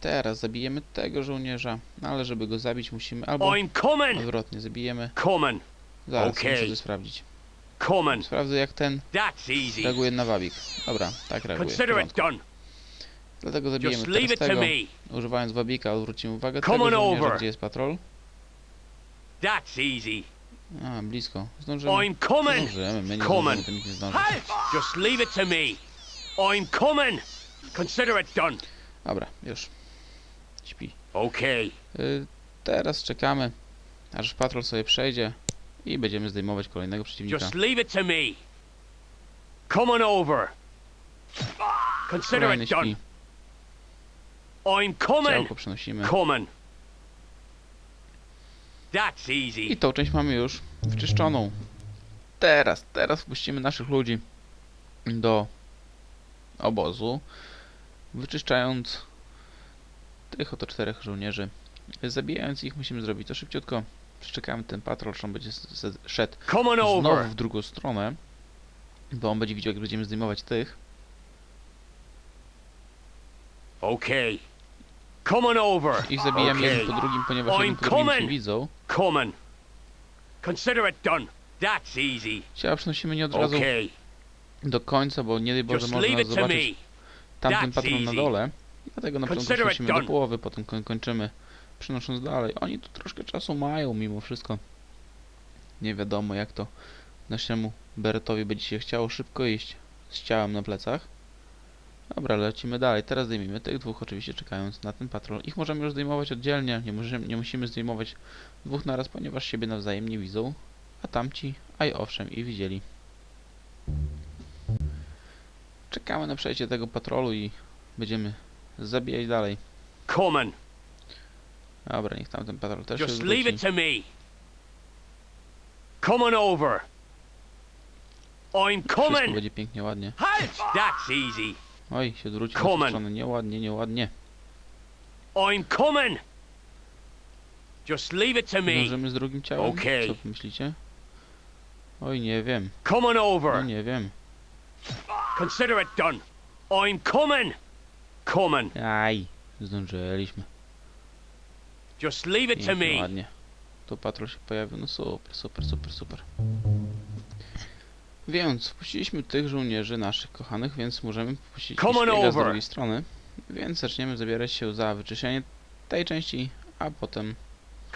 Teraz zabijemy tego żołnierza, no ale żeby go zabić musimy albo odwrotnie zabijemy. Coming! Zaraz Okej. muszę to sprawdzić. Sprawdzę jak ten reaguje na wabik. Dobra, tak reaguje. Dlatego zabijemy teraz tego. Używając wabika odwrócimy uwagę tego żołnierza, gdzie jest patrol. That's easy. A, blisko. Zdążymy. I'm coming! Zdążymy, my nie zdążymy, nie! Just leave it to me. I'm coming! Consider it done. Dobra, już. Śpi. Okay. Y, teraz czekamy, aż patrol sobie przejdzie i będziemy zdejmować kolejnego przeciwnika. Just leave it to me. Come on over. Consider it done. I'm coming! Ciałko przenosimy. Coming. That's I easy. tą część mamy już wyczyszczoną. Teraz, teraz wpuścimy naszych ludzi do obozu, wyczyszczając tych oto czterech żołnierzy. Zabijając ich musimy zrobić to szybciutko. Przeczekamy ten patrol, że on będzie szedł znowu w drugą stronę, bo on będzie widział, jak będziemy zdejmować tych. Okay. Come on over. Ich zabijamy Okay. jeden po drugim, ponieważ I'm jeden po drugim się coming. widzą. Coming. Consider it done. That's easy. Ciała przenosimy nie od razu Okay. do końca, bo nie daj Boże można zobaczyć tamten patron na dole. Dlatego na początku przenosimy do połowy, potem koń- kończymy przenosząc dalej. Oni tu troszkę czasu mają mimo wszystko. Nie wiadomo jak to naszemu Beretowi będzie się chciało szybko iść z ciałem na plecach. Dobra, lecimy dalej. Teraz zdejmijmy tych dwóch, oczywiście czekając na ten patrol. Ich możemy już zdejmować oddzielnie, nie, możemy, nie musimy zdejmować dwóch naraz, ponieważ siebie nawzajem nie widzą. A tamci, a i owszem, i widzieli. Czekamy na przejście tego patrolu i będziemy zabijać dalej. Coming. Dobra, niech tamten patrol też Just leave it to me. Come on over. I'm coming. będzie pięknie, ładnie. Halt! That's easy. Oj, się zwrócił na Come tą on. stronę. Nieładnie, nieładnie. I'm coming. Just leave it to me. Dążymy z drugim ciałem? Okej. Co myślicie? Oj, nie wiem. Come on No over. nie wiem. Consider it done. I'm coming. Coming. Aj, zdążyliśmy. Just leave it to Pięknie, me. ładnie. Tu patrol się pojawił. No super, super, super, super. Więc wpuściliśmy tych żołnierzy naszych kochanych, więc możemy wpuścić Come on szpiega z over. drugiej strony. Więc zaczniemy zabierać się za wyczyszczenie tej części, a potem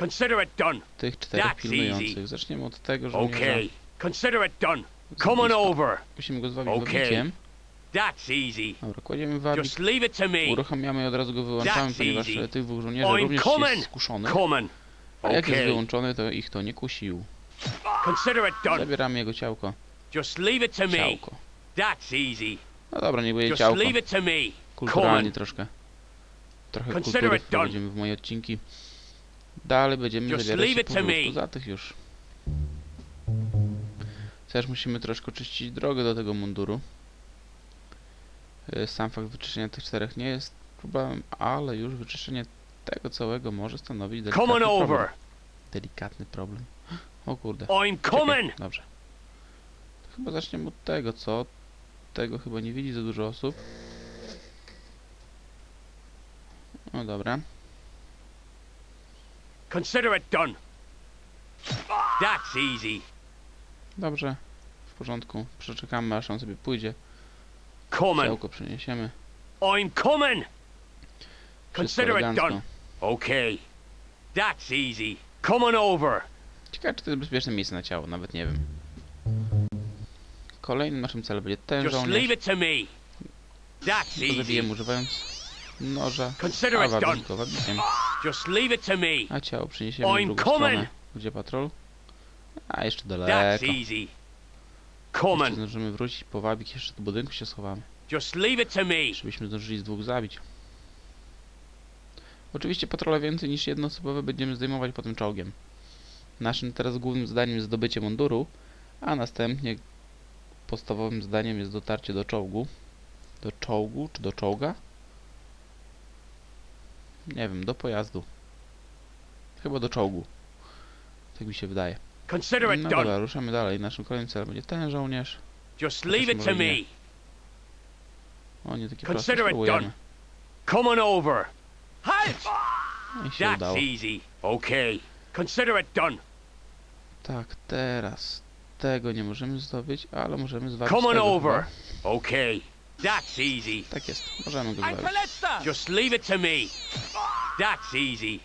Consider it done. tych czterech That's pilnujących. Zaczniemy od tego żołnierza. Okay. Consider it done. Come on over. Musimy go zwabić Okej. wabikiem. That's easy. Dobra, kładziemy wabik, Just leave it to me. uruchamiamy i od razu go wyłączamy, That's ponieważ easy. e, tych dwóch żołnierzy I'm również coming. jest skuszony. Coming. A jak jest Okay. wyłączony, to ich to nie kusił. Consider it done. Zabieramy jego ciałko. Just leave it to me. Ciałko. That's easy. No dobra, nie będzie Just ciałko. leave it to me. Kulturalnie Come on. troszkę. Trochę Consider kultury it done. wprowadzimy w moje odcinki. Dalej będziemy Just zabierać leave się it to za tych już. Też musimy troszkę czyścić drogę do tego munduru. E, Sam fakt wyczyszczenia tych czterech nie jest problemem, ale już wyczyszczenie tego całego może stanowić Come delikatny on problem. over. Delikatny problem. O kurde. I'm Czekaj, coming. Dobrze. To chyba zaczniemy od tego, co? Tego chyba nie widzi za dużo osób. No dobra. Consider it done. That's easy. Dobrze. W porządku. Przeczekamy aż on sobie pójdzie. Coming. Ciałko przeniesiemy. I'm coming. Consider it done. Okay. That's easy. Come on over. Ciekawe czy to jest bezpieczne miejsce na ciało, nawet nie wiem. Kolejnym naszym celem będzie ten Just leave it to me. That's Go zabijemy easy. używając noża. Consider it done. wabikiem. Just leave it to me. A ciało przeniesiemy w I'm drugą coming. stronę. Gdzie patrol? A jeszcze That's daleko. easy. Coming. zdążymy wrócić po wabik, jeszcze do budynku się schowamy. Just leave it to me. Żebyśmy zdążyli z dwóch zabić. Oczywiście patrole więcej niż jednoosobowe będziemy zdejmować potem czołgiem. Naszym teraz głównym zadaniem jest zdobycie munduru, a następnie podstawowym zadaniem jest dotarcie do czołgu. Do czołgu, czy do czołga? Nie wiem, do pojazdu. Chyba do czołgu. Tak mi się wydaje. Consider it No done. dobra, ruszamy dalej. Naszym kolejnym celem będzie ten żołnierz. Just leave it to me. O, nie takie proste. Consider it Spróbujemy. done. Come on over. Halt! No i się That's udało. easy. Okay. Consider it done. Tak, teraz tego nie możemy zdobyć, ale możemy zwabić Come on tego over. chyba. Okay. That's easy. Tak jest, możemy go zwabić. Just leave it to me. That's easy.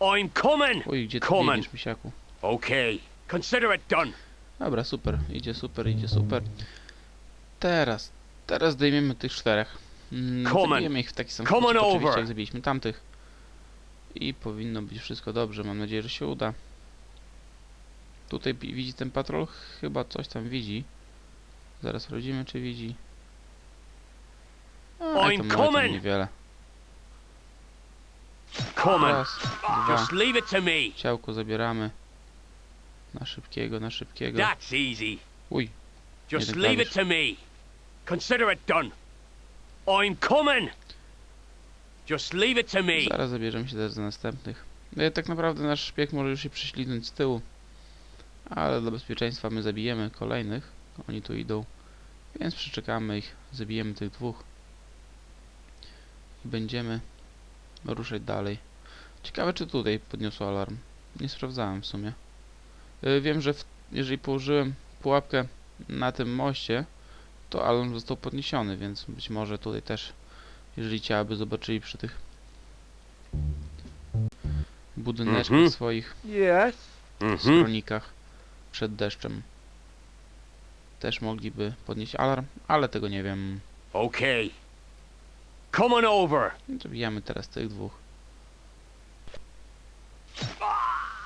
I'm coming. Uj, gdzie ty Come on. biegniesz, misiaku? Okay. Consider it done. Dobra, super, idzie super, idzie super. Teraz, teraz zdejmiemy tych czterech. Mm. Zabijemy ich w taki sam sposób, oczywiście, over. jak zabiliśmy tamtych. I powinno być wszystko dobrze, mam nadzieję, że się uda. Tutaj wi- widzi ten patrol? Chyba coś tam widzi. Zaraz sprawdzimy, czy widzi. A, i tam coming. niewiele. Raz, dwa. Just leave it to me. Ciałko zabieramy. Na szybkiego, na szybkiego. That's easy. Uj, Just leave it to me. Consider it done. I'm coming. Just leave it to me. Zaraz zabierzemy się też za następnych. No i tak naprawdę nasz szpieg może już się prześliznąć z tyłu. Ale dla bezpieczeństwa my zabijemy kolejnych. Oni tu idą. Więc przeczekamy ich. Zabijemy tych dwóch. I będziemy ruszać dalej. Ciekawe czy tutaj podniosło alarm. Nie sprawdzałem w sumie. Yy, wiem, że w, jeżeli położyłem pułapkę na tym moście, to alarm został podniesiony, więc być może tutaj też jeżeli ciała by zobaczyli przy tych budyneczkach Mhm. swoich Yes. Mhm. schronikach przed deszczem. Też mogliby podnieść alarm, ale tego nie wiem. Okay. Come on over. Zabijamy teraz tych dwóch.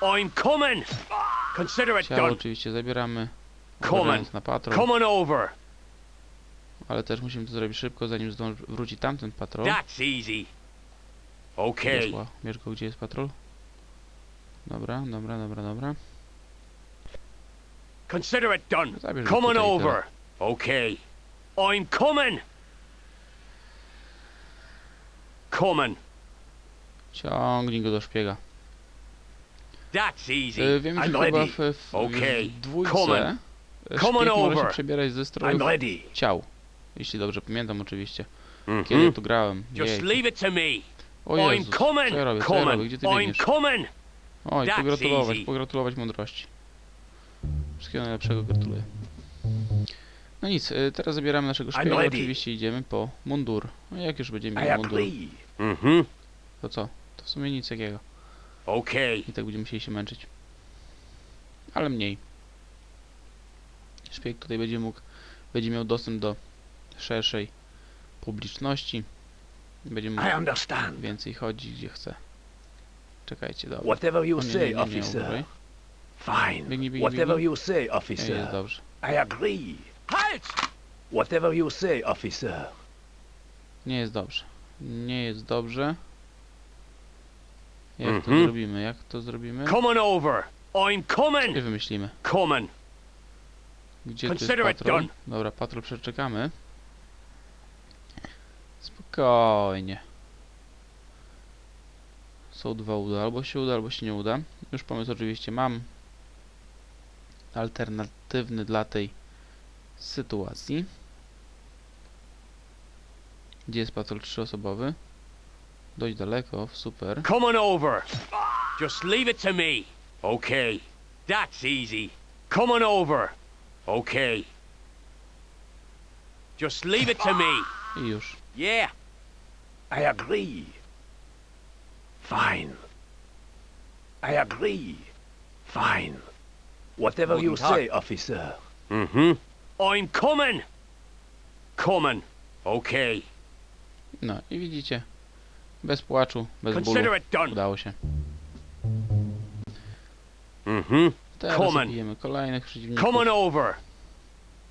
I'm coming. Consider it Ciało done. oczywiście zabieramy, uważając na patrol, over. ale też musimy to zrobić szybko, zanim zdąży wróci tamten patrol. That's easy. Okay. Wieszła. Wiesz go, gdzie jest patrol? Dobra, dobra, dobra, dobra. Consider it done. Zabierz go tutaj i tyle. over. Okay. I'm coming. Coming. Ciągnij go do szpiega. That's easy. E, wiem, że I'm chyba ready. w, w, Okay. w dwójce e, Come on szpieg może się over. przebierać ze strojów I'm ready. ciał. Jeśli dobrze pamiętam oczywiście. Kiedy Mhm. tu grałem. Just Jej. leave it to me. O I'm Jezus, coming. co ja robię, co ja robię, gdzie ty I'm biegniesz? coming. Oj, That's pogratulować, easy. pogratulować mądrości. Wszystkiego najlepszego, gratuluję. No nic, y, teraz zabieramy naszego szpiega, ready. oczywiście idziemy po mundur. No jak już będziemy I mieli mundur, agree. Mhm. to co? To w sumie nic jakiego. Okay. I tak będziemy musieli się męczyć. Ale mniej. Szpieg tutaj będzie mógł, będzie miał dostęp do szerszej publiczności. Będzie mógł I understand. więcej chodzić gdzie chce. Czekajcie, dobra. Whatever you nie, say, nie, nie, officer. Fine. Biegnij, biegnij, Whatever biegnij. you say, Nie, jest officer. dobrze. I agree. Halt! Whatever you say, officer. Nie jest dobrze. Nie jest dobrze. Jak to Mhm. zrobimy? Jak to zrobimy? Come on over. I'm Nie coming. wymyślimy. Coming. Gdzie tu jest patrol? Dobra, patrol przeczekamy. Spokojnie. Są dwa uda. Albo się uda, albo się nie uda. Już pomysł oczywiście mam. Alternatywny dla tej sytuacji. Gdzie jest patrol trzyosobowy? Dość daleko, super. Come on over. Just leave it to me. Okay. That's easy. Come on over. Okay. Just leave it to me. I już. Yeah. I agree. Fine. I agree. Fine. Whatever you say, officer. Mm-hmm. I'm coming. Coming. Okay. No i widzicie. Bez płaczu, bez bólu. Udało się. Mm-hmm. Teraz Come on. zabijemy kolejnych przeciwników. Come on over.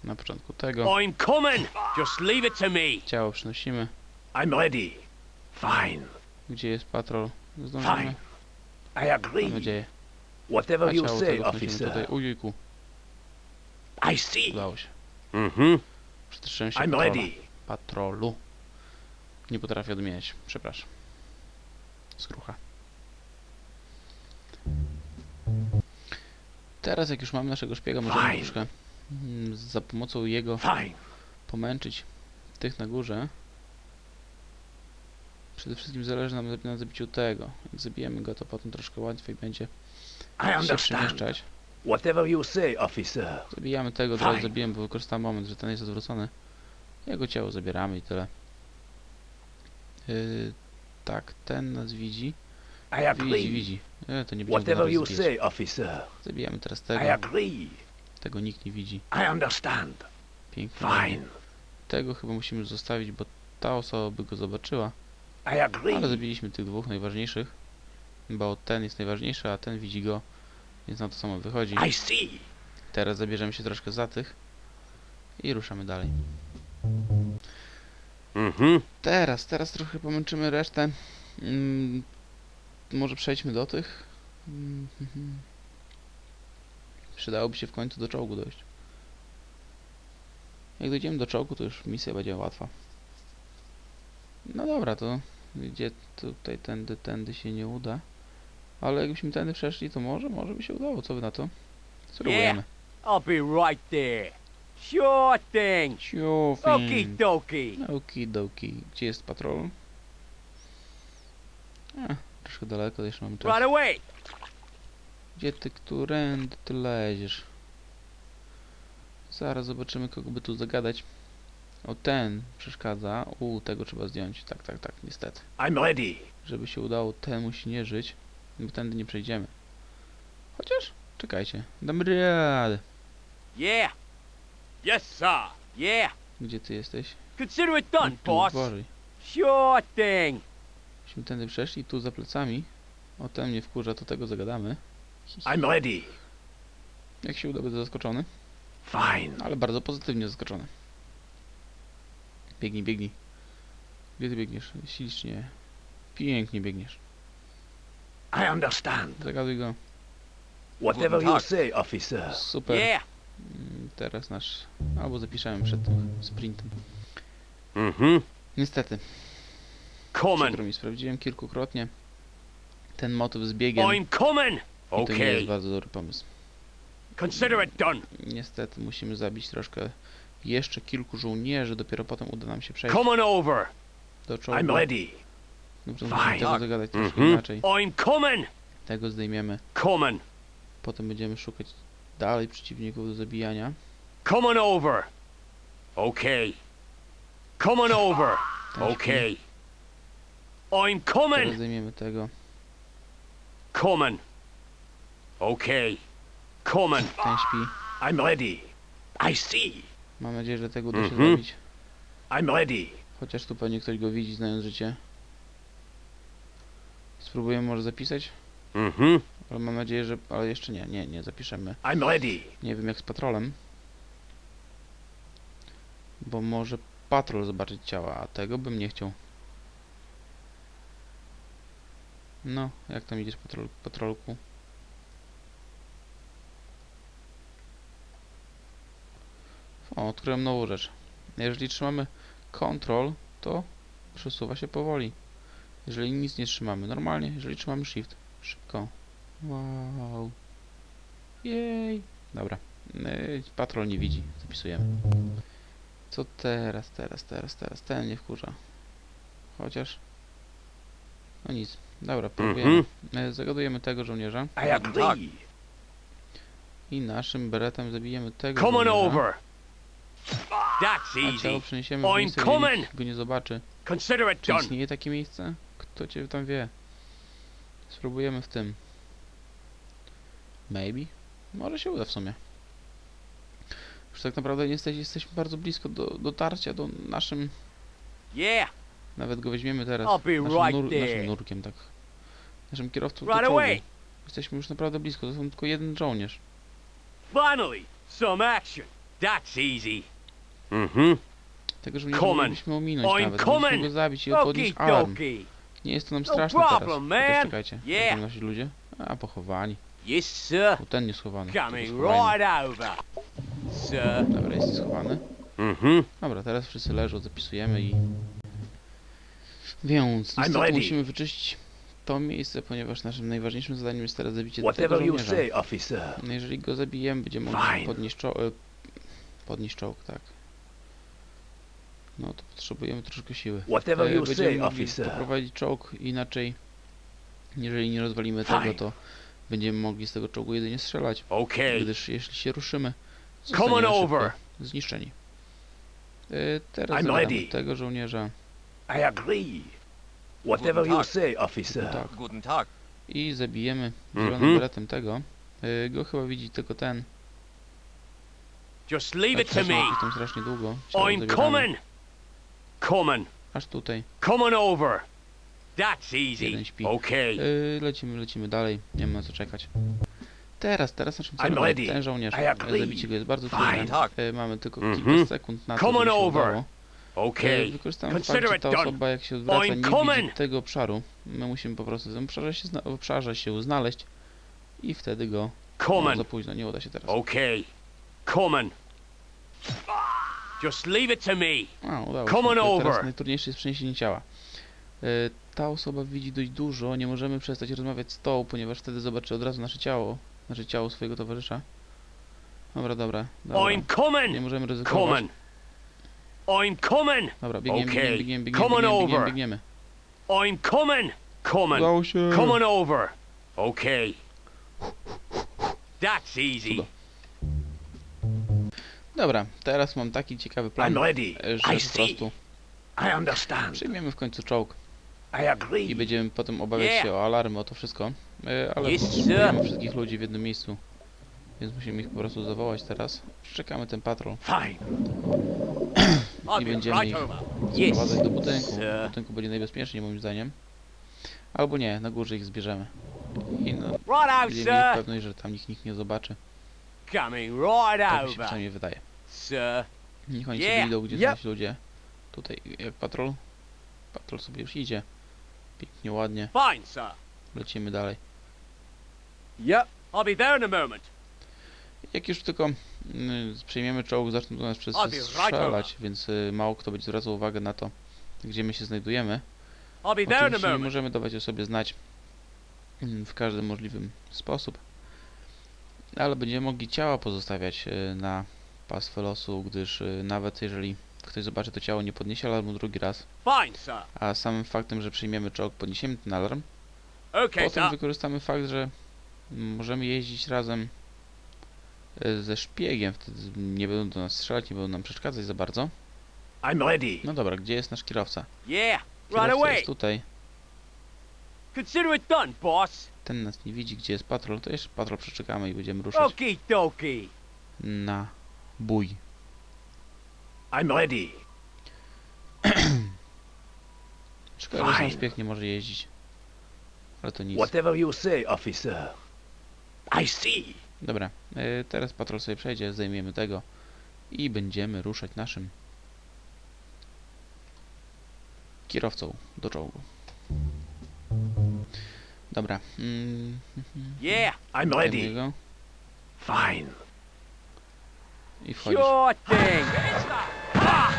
Na początku tego. I'm coming. Just leave it to me. Ciało przynosimy. I'm ready. Fine. Gdzie jest patrol? Zdążymy? Fine. I Mam agree. nadzieję. Whatever you say, officer. tutaj. Ujujku. I see. Udało się. Mm-hmm. Przestrzyłem się I'm patrola. ready. patrolu. Nie potrafię odmieniać. Przepraszam. Skrucha. Teraz jak już mamy naszego szpiega, możemy Fine. troszkę mm, za pomocą jego Fine. pomęczyć tych na górze. Przede wszystkim zależy nam na zabiciu tego. Jak zabijemy go, to potem troszkę łatwiej będzie I się understand. przemieszczać. Whatever you say, officer. Zabijamy tego, od razu zabijemy, bo wykorzystamy moment, że ten jest odwrócony. Jego ciało zabieramy i tyle. Yy, tak, ten nas widzi. I Widzi, agree. widzi. E, to nie będziemy go Whatever nawet you zabijać. say, officer. Zabijamy teraz I tego. agree. Tego nikt nie widzi. I understand. Pięknie. Fine. Tego chyba musimy zostawić, bo ta osoba by go zobaczyła. I Ale agree. zabiliśmy tych dwóch najważniejszych. Bo ten jest najważniejszy, a ten widzi go. Więc na to samo wychodzi. I see. Teraz zabierzemy się troszkę za tych. I ruszamy dalej. Mm-hmm. Teraz, teraz trochę pomęczymy resztę. Mm, może przejdźmy do tych. Mm, mhm. Przydałoby się w końcu do czołgu dojść. Jak dojdziemy do czołgu, to już misja będzie łatwa. No dobra, to gdzie tutaj tędy, tędy się nie uda. Ale jakbyśmy tędy przeszli, to może, może by się udało. Co wy na to? Spróbujemy. I'll be right there. Sure thing. Okie Ciufin. dokie. Okidoki. Gdzie jest patrol? A, troszkę daleko, jeszcze mamy czas. Right away. Gdzie ty, którędy ty leziesz? Zaraz zobaczymy, kogo by tu zagadać. O, ten przeszkadza. U, tego trzeba zdjąć. Tak, tak, tak, niestety. I'm ready. Żeby się udało, ten musi nie żyć, bo tędy nie przejdziemy. Chociaż, czekajcie, damy radę. Yeah. Yes, sir. Yeah. Gdzie ty jesteś? Consider it done, tu, boss. uważaj. Sure thing. Myśmy tędy przeszli, tu za plecami. O, ten mnie wkurza, to tego zagadamy. I'm ready. Jak się uda, będę zaskoczony. Fine. Ale bardzo pozytywnie zaskoczony. Biegnij, biegnij. Gdzie ty biegniesz? Ślicznie. Pięknie biegniesz. I understand. Zagaduj go. Whatever you Tag. say, officer. Super. Yeah. Mm, Teraz nasz... Albo zapiszemy przed tym sprintem. Mm-hmm. Niestety. Przykro mi, sprawdziłem kilkukrotnie. Ten motyw z biegiem. I'm coming. I to nie jest bardzo dobry pomysł. Consider it done. Niestety musimy zabić troszkę jeszcze kilku żołnierzy, dopiero potem uda nam się przejść Coming over. do czołgu. I'm ready. Dobrze, Fine. musimy tego zagadać troszkę Mhm. inaczej. I'm coming. Tego zdejmiemy. Coming. Potem będziemy szukać dalej przeciwników do zabijania. Coming over. Okay. Coming over. Ten śpi. Okay. I'm coming. zdejmiemy tego. Coming. Okay. Coming. Ten śpi. I'm ready. I see. Mam nadzieję, że tego uda się Mhm. zabić. I'm ready. Chociaż tu pewnie ktoś go widzi, znając życie. Spróbujemy może zapisać? Mm-hmm. Ale mam nadzieję, że... Ale jeszcze nie, nie, nie zapiszemy. I'm ready. Nie wiem jak z patrolem. Bo może patrol zobaczyć ciała, a tego bym nie chciał. No, jak tam idziesz patrol, patrolku? O, odkryłem nową rzecz. Jeżeli trzymamy Ctrl, to przesuwa się powoli. Jeżeli nic nie trzymamy, normalnie, jeżeli trzymamy Shift, szybko. Wow. Jej. Dobra. Patrol nie widzi. Zapisujemy. Co teraz, teraz, teraz, teraz? Ten nie wkurza. Chociaż... No nic. Dobra, próbujemy. Yy, Zagadujemy tego żołnierza. I agree. I naszym beretem zabijemy tego Coming żołnierza. over. That's A ciało easy. przeniesiemy w I'm miejsce, nikt go nie zobaczy. Consider it Czy done. istnieje takie miejsce? Kto cię tam wie? Spróbujemy w tym. Maybe? Może się uda w sumie. Już tak naprawdę jesteś, jesteśmy bardzo blisko do dotarcia do naszym... Yeah. Nawet go weźmiemy teraz. I'll be Naszym, right nur, there. naszym nurkiem, tak. Naszym kierowcą Right away. Jesteśmy już naprawdę blisko, to są tylko jeden żołnierz. Finally, some action. That's easy. Mm-hmm. Tego żołnierza Coming. mogliśmy ominąć I'm nawet. coming. Mogliśmy go zabić i podnieść alarm. Nie jest to nam No straszne problem, teraz. man. Chociaż czekajcie. Yeah. Yeah. nasi ludzie? A, pochowani. Yes, sir. Bo ten nie schowany. Coming right over. Sir. Dobra, jest schowany. Mm-hmm. Dobra, teraz wszyscy leżą, zapisujemy i... Więc niestety musimy wyczyścić to miejsce, ponieważ naszym najważniejszym zadaniem jest teraz zabicie tego Whatever you żołnierza. say, officer. No Jeżeli go zabijemy, będziemy mogli podnieść, czo e, podnieść czołg, tak. No to potrzebujemy troszkę siły. Whatever E, you Będziemy say, mogli officer. poprowadzić czołg inaczej. Jeżeli nie rozwalimy Fine. tego, to będziemy mogli z tego czołgu jedynie strzelać. Okay. Gdyż jeśli się ruszymy, Come on over. zniszczeni. E, Teraz I'm tego żołnierza I agree. Whatever you say, officer. tak, Guten Tag. i zabijemy zielonym Mhm. beretem tego. E, Go chyba widzi tylko ten. Just leave Tak, it to me. tam strasznie długo. I'm coming. Coming. Aż tutaj. Coming over. That's Jeden easy. śpi. Okay. E, Lecimy, lecimy dalej. Nie ma na co czekać. Teraz, teraz naszym celem jest ten żołnierz. Zabicie go jest bardzo trudne. Tak. E, Mamy tylko Mhm. kilka sekund na to, Come żeby on się over. udało. E, Okay. Wykorzystamy fakt, że ta osoba jak się odwraca nie widzi tego obszaru. My musimy po prostu w tym obszarze się, zna- obszarze się znaleźć i wtedy go no, za późno, nie uda się teraz. Okay. Coming. Just leave it to me. A, udało Come się. on Teraz over. najtrudniejsze jest przeniesienie ciała. E, Ta osoba widzi dość dużo, nie możemy przestać rozmawiać z tą, ponieważ wtedy zobaczy od razu nasze ciało, znaczy ciało swojego towarzysza. Dobra, dobra, dobra. I'm Nie coming. możemy ryzykować. Coming. I'm coming. Dobra, biegniemy, Okay. biegniemy, biegniemy, Come on biegniemy, biegniemy, over. biegniemy. I'm coming. Coming. Udało się! Coming over. Okay. That's easy. Cudo. Dobra, teraz mam taki ciekawy plan, I'm ready. że I po see. prostu I understand. przyjmiemy w końcu czołg I agree. i będziemy potem obawiać Yeah. się o alarmy, o to wszystko. E, Ale Yes, potrzebujemy sir. wszystkich ludzi w jednym miejscu, więc musimy ich po prostu zawołać teraz. Czekamy ten patrol Fine. I'll i be będziemy right ich over. sprowadzać do budynku. sir. W budynku będzie najbezpieczniej moim zdaniem. Albo nie, na górze ich zbierzemy. I no, Right out, będziemy mieli sir. pewność, że tam ich nikt nie zobaczy. Coming right Tak mi się over. przynajmniej wydaje. Sir. Niech oni Yeah. sobie idą, gdzie Yep. są ci ludzie. Tutaj, jak patrol. Patrol sobie już idzie. Pięknie, ładnie. Fine, sir. Lecimy dalej. Yep. I'll be there in a moment. Jak już tylko mm, przejmiemy czołg, zaczną do nas right strzelać, więc y, mało kto będzie zwracał uwagę na to, gdzie my się znajdujemy. Oczywiście nie możemy dawać o sobie znać mm, w każdym możliwym sposób, ale będziemy mogli ciała pozostawiać y, na pastwę losu, gdyż y, nawet jeżeli ktoś zobaczy to ciało, nie podniesie alarmu drugi raz, Fine, sir. a samym faktem, że przyjmiemy czołg, podniesiemy ten alarm, Okay, potem sir. wykorzystamy fakt, że możemy jeździć razem y, ze szpiegiem, wtedy nie będą do nas strzelać, nie będą nam przeszkadzać za bardzo. I'm ready. No dobra, gdzie jest nasz kierowca? Yeah. Right away. jest tutaj. Consider it done, boss. Ten nas nie widzi, gdzie jest patrol, to jeszcze patrol przeczekamy i będziemy ruszać Okie dokie. na bój. I'm ready. Szkoda, że Fine. szpieg nie może jeździć. Ale to nic. Whatever you say, officer. I see. Dobra, y, teraz patrol sobie przejdzie, zajmiemy tego i będziemy ruszać naszym kierowcą do czołgu. Dobra. Mm, Yeah. I'm ready. go Fine. i wchodzisz. Sure thing. Ah,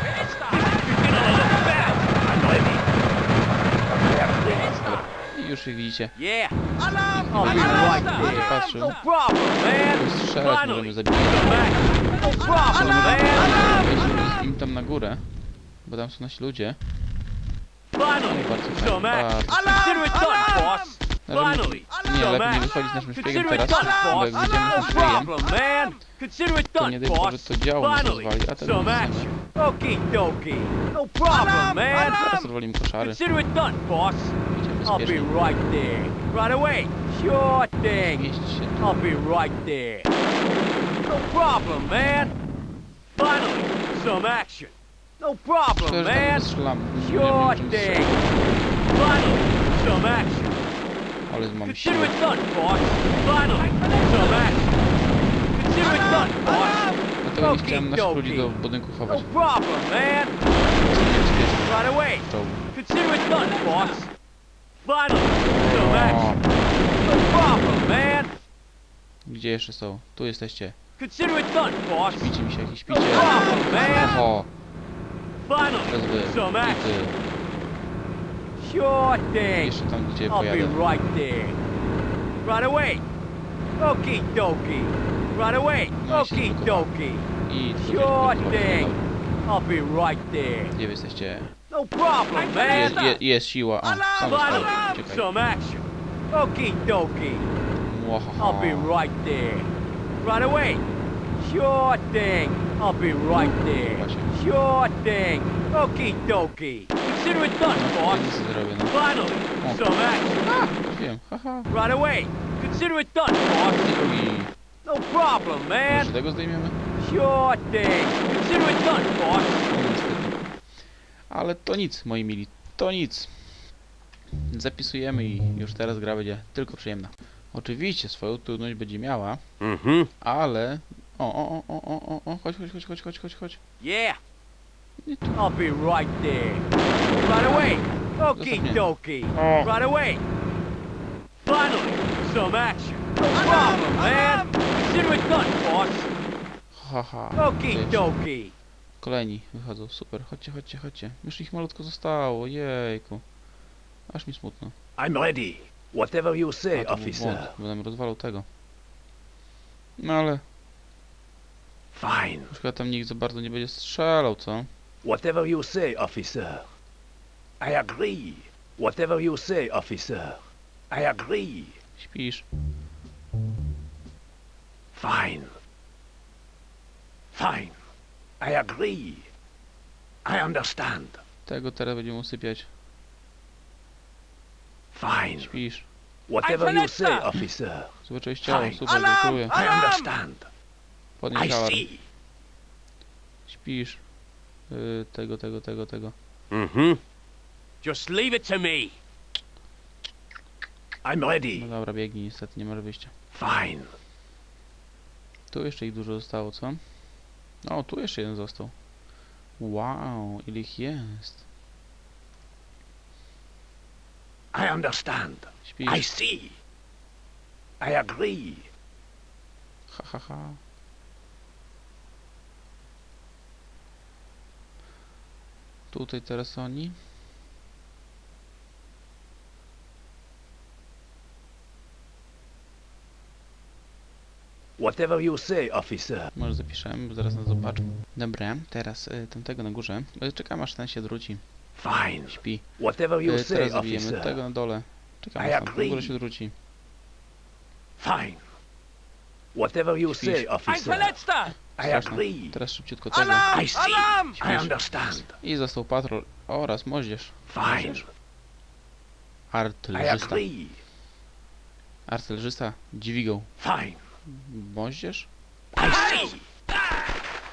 I'm ready. I agree. I już ich widzicie. Yeah. Right Będzie there. patrzył. No problem, man. Strzelać możemy zabić. Come back. No problem, man. Wejdźmy im tam na górę, bo tam są nasi ludzie. Finally. So, Consider it done, boss. Finally. Nie, lepiej nie wychodzić z naszym szpiegiem Consider teraz, it done, bo jak boss. wyjdziemy z No naszym szpiegiem, problem, man. Consider it to done, nie daj Boże, to działo nas Finally. rozwali, a tego nie. Okie dokie. No problem, man. Teraz rozwalimy koszary. Consider it done, boss. Idziemy I'll be right there. Right away. Sure thing. Mieści się tu. I'll be right there. No problem, man. Finally, some action. No problem, Szkoda, że tam nie man. Sure thing. Finally, some action. Consider it done, boss. Finally, some action. Consider it done, boss. Dlatego nie chciałem naszych ludzi do budynku No problem, man. Right away. Consider it done, boss. No problem, man. gdzie jeszcze są? Tu jesteście. Consider it done, boss. Śpicie mi się jakieś No śpicie. problem, man. Oho, teraz Finally, wy. some I action. ty. Sure thing. Jeszcze tam, gdzie I'll be pojadę. right there. Right away. Okie dokie. Right away. No się Okie dokie. I tutaj Sure thing. I'll be right there. Gdzie wy jesteście? No problem, Jest, man. je, jest siła. O, sam został. Finally, Czekaj. some action. Okie dokie. I'll be right there. Right away. Sure thing. I'll be right there. Sure thing. Okie dokie. Consider it done, boss. nic nie zrobię, no. Finally, Oh. some action. Right away. Consider it done, boss. No problem, man. Jeszcze tego zdejmiemy? Sure thing. Consider it done, boss. Ale to nic, moi mili. To nic. Zapisujemy i już teraz gra będzie tylko przyjemna. Oczywiście swoją trudność będzie miała, Mm-hmm. ale... O, o, o, o, o, o, o, chodź, chodź, chodź, chodź, chodź, chodź, chodź. Yeah. Nie tu. I'll be right there. Right away. Okie dokie. Right away. Finally, some action. No problem, man. Consider it done, boss. Haha. Okie dokie. Kolejni wychodzą, super. Chodźcie, chodźcie, chodźcie. Już ich malutko zostało, jejku. Aż mi smutno. I'm ready. Whatever you say, officer. Będę rozwalał tego. No ale Fine. już chyba tam nikt za bardzo nie będzie strzelał, co? Whatever you say, officer. I agree. Whatever you say, officer. I agree. Śpisz. Fine. Fine. I agree. I understand. Tego teraz będziemy usypiać. Fine. Śpisz. Whatever you say, officer. Zobaczyłeś ciało, Fine. super, gratuluję. I understand. Podnieś I alarm. see. Śpisz. Y, tego, tego, tego, tego. Mm-hmm. Just leave it to me. I'm No ready. dobra, biegnij, niestety nie masz wyjścia. Fine. Tu jeszcze ich dużo zostało, co? O, tu jeszcze jeden został. Wow, ile ich jest. I understand. I Śpisz. see. I agree. Ha, ha, ha. Tutaj teraz oni. Whatever you say, officer. Może zapiszemy, bo zaraz nas zobaczą. Dobra, teraz y, tamtego na górze. Y, czekamy aż ten się odwróci. Fine. Śpi. Whatever you Y, say, teraz zabijemy officer. tego na dole. I Czekamy aż tam na agree. górze się odwróci. Fine. Whatever you Śpisz. say, officer. I Straszne. agree. Teraz szybciutko tego. I see. I Śpisz. understand. I został patrol oraz moździerz. Fine. I Artylerzysta. agree. Artylerzysta dźwigał. Fine. Moździerz?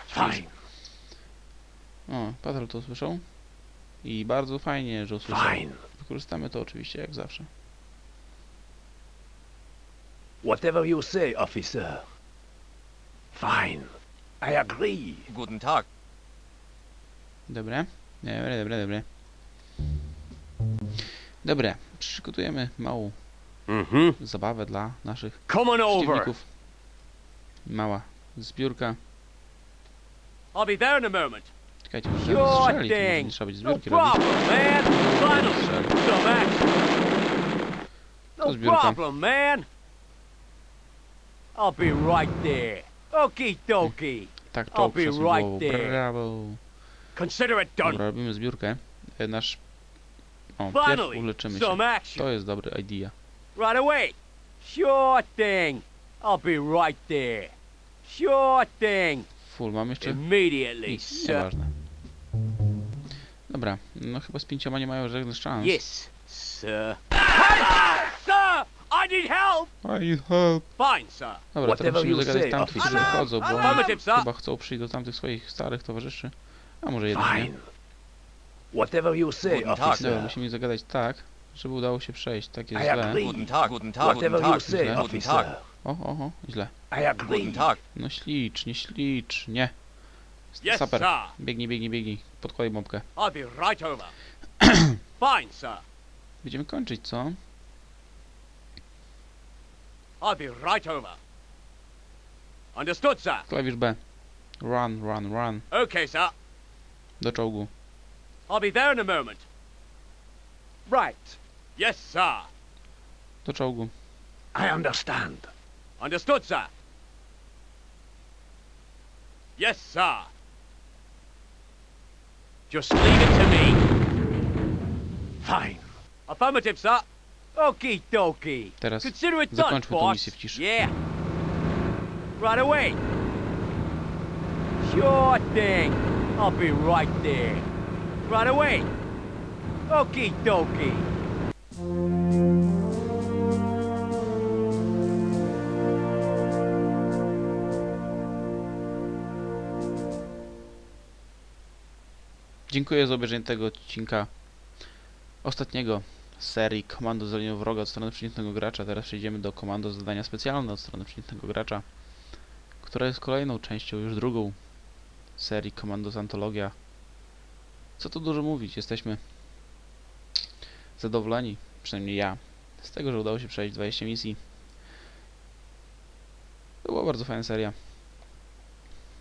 Fine. O, patrol to usłyszał. I bardzo fajnie, że usłyszał. Fine. Wykorzystamy to oczywiście jak zawsze. Whatever you say, officer. Fine. I agree. Guten Tag. Dobre? Dobre, dobre, dobre. Dobre, przygotujemy małą Mm-hmm. zabawę dla naszych Come on over. przeciwników. Mała zbiórka. I'll be there in a moment. Czekajcie, może strzeli, to może nie trzeba No zbiórki robić. problem. No To zbiórka. problem, man. I'll be right there. Okie dokie. Tak, be przesuń right. Brawo. Consider it done. Dobra, robimy zbiórkę. E, Nasz... O, pierw Finally, uleczymy się. some action. To jest dobry idea. Right away. Sure thing. I'll be right there. Sure thing. Full, mam jeszcze? Immediately, Nic, sir. nieważne. Dobra, no chyba z pięcioma nie mają żadnych szans. Yes, sir. Hey, sir! I need help! I need help. Fine, sir. Dobra, teraz musimy zagadać tamtych, którzy officer. wychodzą, bo oni Affirmative, sir. chyba chcą przyjść do tamtych swoich starych towarzyszy. A może jednak nie. Fine. Whatever you say, Tag. Dobra, officer. musimy zagadać tak, żeby udało się przejść. Tak jest I źle. agree. Guten Tag. Guten Tag. Guten Whatever you Tag. say, Źle. Guten Tag. O, o, o, źle. I agree. Guten Tag. No ślicznie, ślicznie. Yes, Super. sir. Biegnij, biegnij, biegnij. Podkładaj bombkę. I'll be right over. Fine, sir. Będziemy kończyć, co? I'll be right over. Understood, sir. Klawisz B. Run, run, run. Okay, sir. Do czołgu. I'll be there in a moment. Right. Yes, sir. Do czołgu. I understand. Understood, sir. Yes, sir. Just leave it to me. Fine. Affirmative, sir. Okie dokie. Teraz Consider it done, zakończmy boss. misję w ciszy. Yeah. Right away. Sure thing. I'll be right there. Right away. Okie dokie. Dziękuję za obejrzenie tego odcinka ostatniego serii Komando Zelenia Wroga od strony przeciwnego gracza. Teraz przejdziemy do komando zadania specjalne od strony przeciwnego gracza, która jest kolejną częścią, już drugą serii Komando Antologia. Co tu dużo mówić, jesteśmy zadowoleni, przynajmniej ja, z tego, że udało się przejść 20 misji. To była bardzo fajna seria.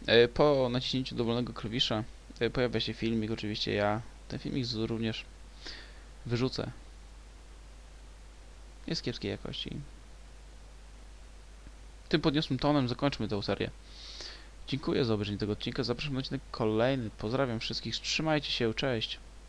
E, Po naciśnięciu dowolnego klawisza e, pojawia się filmik, oczywiście ja ten filmik również wyrzucę. Jest kiepskiej jakości. Tym podniosłym tonem zakończmy tę serię. Dziękuję za obejrzenie tego odcinka, zapraszam na odcinek kolejny. Pozdrawiam wszystkich, trzymajcie się, cześć!